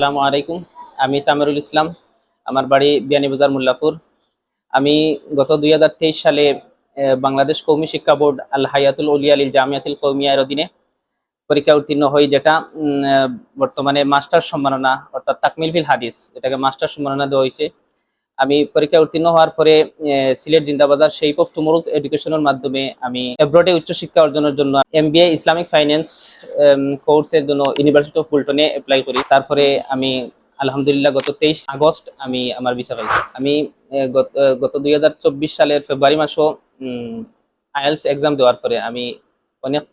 আসসালামু আলাইকুম। আমি তামিরুল ইসলাম, আমার বাড়ি বিয়ানীবাজার মোল্লাপুর। আমি গত দুই হাজার তেইশ সালে বাংলাদেশ কৌমি শিক্ষা বোর্ড আল হায়াতুল উলিয়া আলী জামিয়াতুল কৌমিয়ার অধীনে পরীক্ষা উত্তীর্ণ হই, যেটা বর্তমানে মাস্টার সম্মাননা, অর্থাৎ তাকমিল ফিল হাদিস, এটাকে মাস্টার সম্মাননা দেওয়া হয়েছে আমি পরীক্ষা উত্তীর্ণ হওয়ার পরে Sylhet Zindabazar shape of tomorrow's এডুকেশনের মাধ্যমে আমি এব্রডে উচ্চশিক্ষা অর্জনের জন্য এমবিএ ইসলামিক ফাইন্যান্স কোর্সের জন্য ইউনিভার্সিটি অফ ফুলটনে অ্যাপ্লাই করি। তারপরে আমি, আলহামদুলিল্লাহ, গত তেইশ আগস্ট আমি আমার ভিসা পাইছি আমি গত- দুই হাজার চব্বিশ সালের ফেব্রুয়ারি মাসও আইএলস এক্সাম দেওয়ার পরে আমি অনেক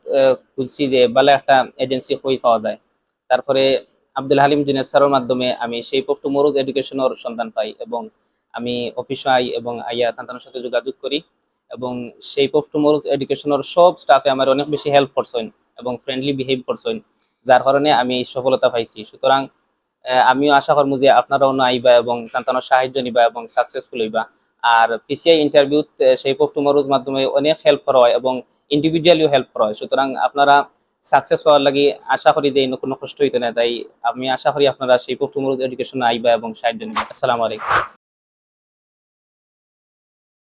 খুঁজছি যে ভালো একটা এজেন্সি হই পাওয়া যায়। তারপরে আব্দুল হালিম জুনেদ স্যারের মাধ্যমে আমি সেই অফ টুমোরোজ এডুকেশনের সন্ধান পাই এবং আমি অফিস আই এবং আইয়া তান্তানোর সাথে যোগাযোগ করি এবং সেই অফ টুমোরোজ এডুকেশনের সব স্টাফে আমার অনেক বেশি হেল্প করছেন এবং ফ্রেন্ডলি বিহেভ করছেন, যার কারণে আমি এই সফলতা পাইছি। সুতরাং আমিও আশা করব যে আপনারাও আইবা এবং তান্তানোর সাহায্য নিবা এবং সাকসেসফুল হইবা। আর PCI interview shape of tomorrow's মাধ্যমে অনেক হেল্প করা হয় এবং ইন্ডিভিজুয়ালিও হেল্প করা হয়। সুতরাং, আপনারা সাকসেস হওয়ার লাগি আশা করি যে কোনো কষ্ট হইতে না। তাই আমি আশা করি আপনারা শেপ অফ টুমোরোজ এডুকেশন আইবা এবং সাহায্য নিবা। আসসালামু আলাইকুম।